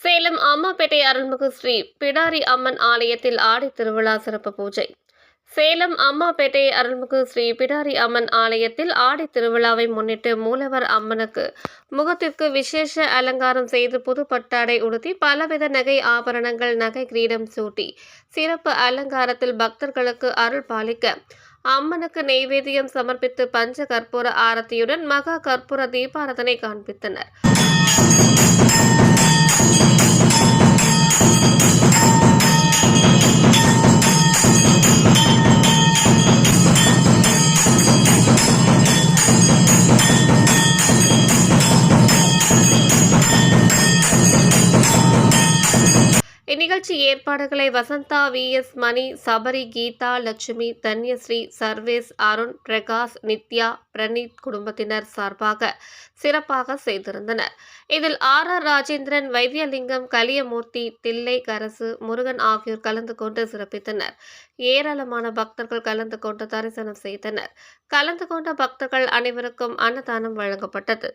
சேலம் அம்மாப்பேட்டை அருள்மிகு ஸ்ரீ பிடாரி அம்மன் ஆலயத்தில் ஆடி திருவிழா சிறப்பு பூஜை. சேலம் அம்மாப்பேட்டை அருள்மிகு ஸ்ரீ பிடாரி அம்மன் ஆலயத்தில் ஆடி திருவிழாவை முன்னிட்டு மூலவர் அம்மனுக்கு முகத்திற்கு விசேஷ அலங்காரம் செய்து புது பட்டாடை உடுத்தி பலவித நகை ஆபரணங்கள் நகை கிரீடம் சூட்டி சிறப்பு அலங்காரத்தில் பக்தர்களுக்கு அருள் பாலிக்க அம்மனுக்கு நெய்வேத்தியம் சமர்ப்பித்து பஞ்ச கற்பூர ஆரத்தியுடன் மகா கற்பூர தீபாரதனை காண்பித்தனர். இந்நிகழ்ச்சி ஏற்பாடுகளை வசந்தா வி. எஸ். மணி சபரி கீதா லட்சுமி தன்யஸ்ரீ சர்வேஸ் அருண் பிரகாஷ் நித்யா பிரணீத் குடும்பத்தினர் சார்பாக சிறப்பாக செய்திருந்தனர். இதில் ஆர். ஆர். ராஜேந்திரன் வைத்தியலிங்கம் கலியமூர்த்தி தில்லை கரசு முருகன் ஆகியோர் கலந்து கொண்டு சிறப்பித்தனர். ஏராளமான பக்தர்கள் கலந்து கொண்டு தரிசனம் செய்தனர். கலந்து கொண்ட பக்தர்கள் அனைவருக்கும் அன்னதானம் வழங்கப்பட்டது.